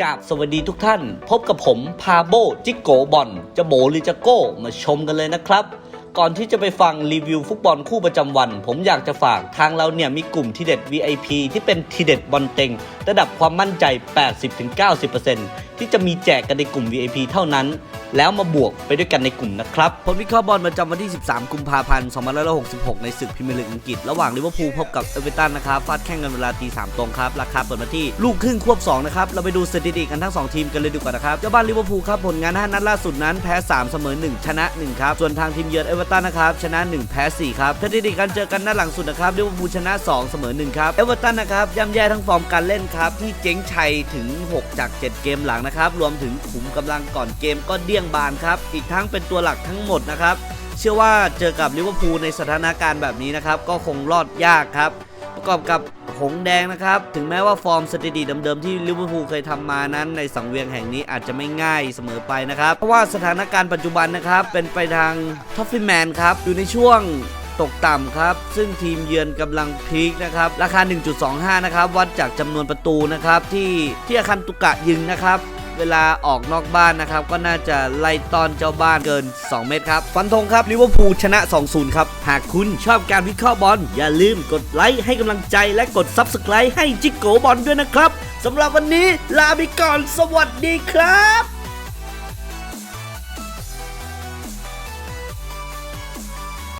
กราบสวัสดีทุกท่าน พบกับผมพาโบจิโกบอลจะโบหรือจะโก้มาชมกันเลยนะครับ ก่อนที่จะไปฟังรีวิวฟุตบอลคู่ประจำวัน ผมอยากจะฝากทางเราเนี่ยมีกลุ่มทีเด็ด VIP ที่เป็นทีเด็ดบอลเต็ง ระดับความมั่นใจ 80-90%ที่จะมีแจกกันในกลุ่ม VIP เท่านั้น แล้วมาบวกไปด้วยกันในกลุ่มนะครับผลวิเคราะห์บอลประจำวันที่ 13 กุมภาพันธ์ 2566 ในศึกพรีเมียร์ลีกอังกฤษ ระหว่างลิเวอร์พูลพบกับเอเวอเรตันนะครับฟาดแข่งกันเวลาตี3ตรงครับ ราคาเปิดมาที่ลูกครึ่งควบ 2 นะครับ เราไปดูสถิติกันทั้ง 2 ทีมกันเลยดีกว่านะครับเจ้าบ้านลิเวอร์พูลครับผลงาน 5 นัดล่าสุดนั้นแพ้ 3 เสมอ 1 ชนะ 1 ครับ ส่วนทางทีมเยือนเอเวเอเรตันนะครับชนะ 1 แพ้ 4 ครับสถิติการเจอกันหนัดหลังสุดนะครับลิเวอร์พูลชนะ 2 เสมอ 1 ครับเอเวอเรตันนะครับย่ำแย่ทั้งฟอร์มการเล่นครับที่เจ๊งชัยถึง 6 จาก 7 เกมหลังนะครับรวมถึงขุมกำลังก่อนเกมก็เดี้ยงบานครับอีกทั้งเป็นตัวหลักทั้งหมดนะครับเชื่อว่าเจอกับลิเวอร์พูลในสถานการณ์แบบนี้นะครับก็คงรอดยากครับประกอบกับ หงแดงนะครับ ถึงแม้ว่าฟอร์มสถิติเดิมๆที่ลิเวอร์พูลเคยทำมานั้น ในสังเวียนแห่งนี้อาจจะไม่ง่ายเสมอไปนะครับ เพราะว่าสถานการณ์ปัจจุบันนะครับ เป็นไปทางท็อฟฟี่แมนครับ อยู่ในช่วงตกต่ำครับ ซึ่งทีมเยือนกำลังพีคนะครับ ราคา 1.25 นะครับ วัดจากจำนวนประตูนะครับ ที่ที่อาคันตุกะยิงนะครับ เวลาออกนอกบ้านนะครับ ก็น่าจะไล่ตอนเจ้าบ้านเกิน 2 เมตรครับ ฟันธงครับลิเวอร์พูลชนะ 2-0 ครับ หากคุณชอบการวิเคราะห์บอล อย่าลืมกดไลค์ให้กำลังใจและกด Subscribe ให้จิกโกบอลด้วยนะครับสำหรับวันนี้ลาไปก่อนสวัสดีครับ